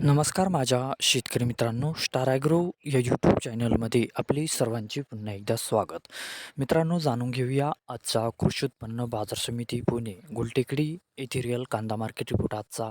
नमस्कार माझ्या शेतकरी मित्रांनो स्टार ॲग्रो या यूट्यूब चॅनलमध्ये आपले सर्वांचे पुन्हा एकदा स्वागत. मित्रांनो जाणून घेऊया आजचा कृषी उत्पन्न बाजार समिती पुणे गुलटेकडी येथे रिअल कांदा मार्केट रिपोर्ट आजचा.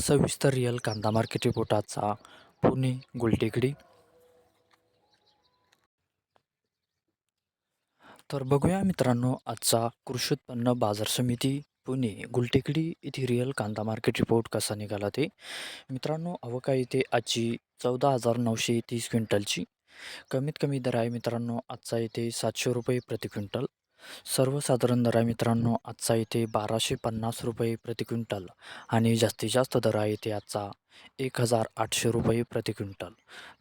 सविस्तर रिअल कांदा मार्केट रिपोर्ट आजचा पुणे गुलटेकडी. तर बघूया मित्रांनो आजचा कृषी उत्पन्न बाजार समिती पुणे गुलटेकडी येथे रिअल कांदा मार्केट रिपोर्ट कसा निघाला ते. मित्रांनो अवका इथे आजची चौदा हजार नऊशे तीस क्विंटलची. कमीत कमी दर आहे मित्रांनो आजचा इथे सातशे रुपये प्रति क्विंटल. सर्वसाधारण दर आहे मित्रांनो आजचा इथे बाराशे पन्नास रुपये प्रति क्विंटल आणि जास्तीत जास्त दर आहे इथे आजचा एक हजार आठशे रुपये प्रति क्विंटल.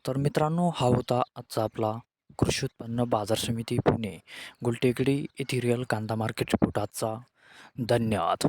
तर मित्रांनो हा होता आजचा आपला कृषी उत्पन्न बाजार समिती पुणे गुलटेकडी येथे रिअल कांदा मार्केट रिपोर्ट आजचा. धन्यवाद.